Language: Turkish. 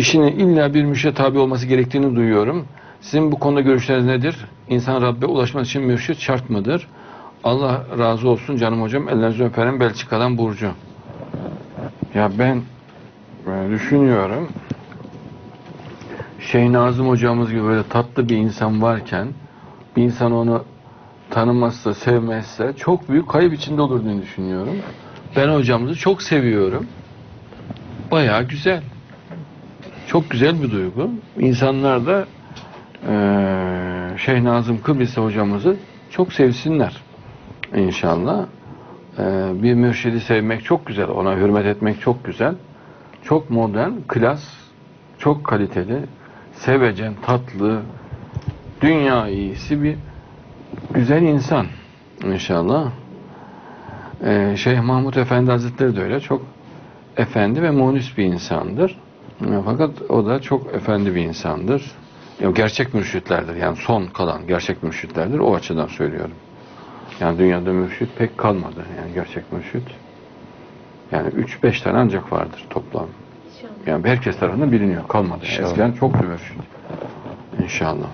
kişinin illa bir mürşide tabi olması gerektiğini duyuyorum. Sizin bu konuda görüşleriniz nedir? İnsan Rabbe ulaşması için mürşit şart mıdır? Allah razı olsun canım hocam. Ellerinizi öperim Belçika'dan Burcu. Ya ben e, düşünüyorum. Şeyh Nazım hocamız gibi böyle tatlı bir insan varken bir insan onu tanımazsa, sevmezse çok büyük kayıp içinde olurduğunu düşünüyorum. Ben hocamızı çok seviyorum. Bayağı güzel. Çok güzel bir duygu. İnsanlar da eee Şeyh Nazım Kıbrıs hocamızı çok sevsinler. İnşallah. Eee, bir mürşidi sevmek çok güzel. Ona hürmet etmek çok güzel. Çok modern, klas, çok kaliteli, sevecen, tatlı, dünya iyisi bir güzel insan inşallah. Ee, Şeyh Mahmut Efendi Hazretleri de öyle çok efendi ve munis bir insandır. Fakat o da çok efendi bir insandır. Ya gerçek mürşitlerdir. Yani son kalan gerçek mürşitlerdir. O açıdan söylüyorum. Yani dünyada mürşit pek kalmadı. Yani gerçek mürşit. Yani 3-5 tane ancak vardır toplam. Yani herkes tarafından biliniyor. Kalmadı. İnşallah. Eskiden çok mürşit. İnşallah.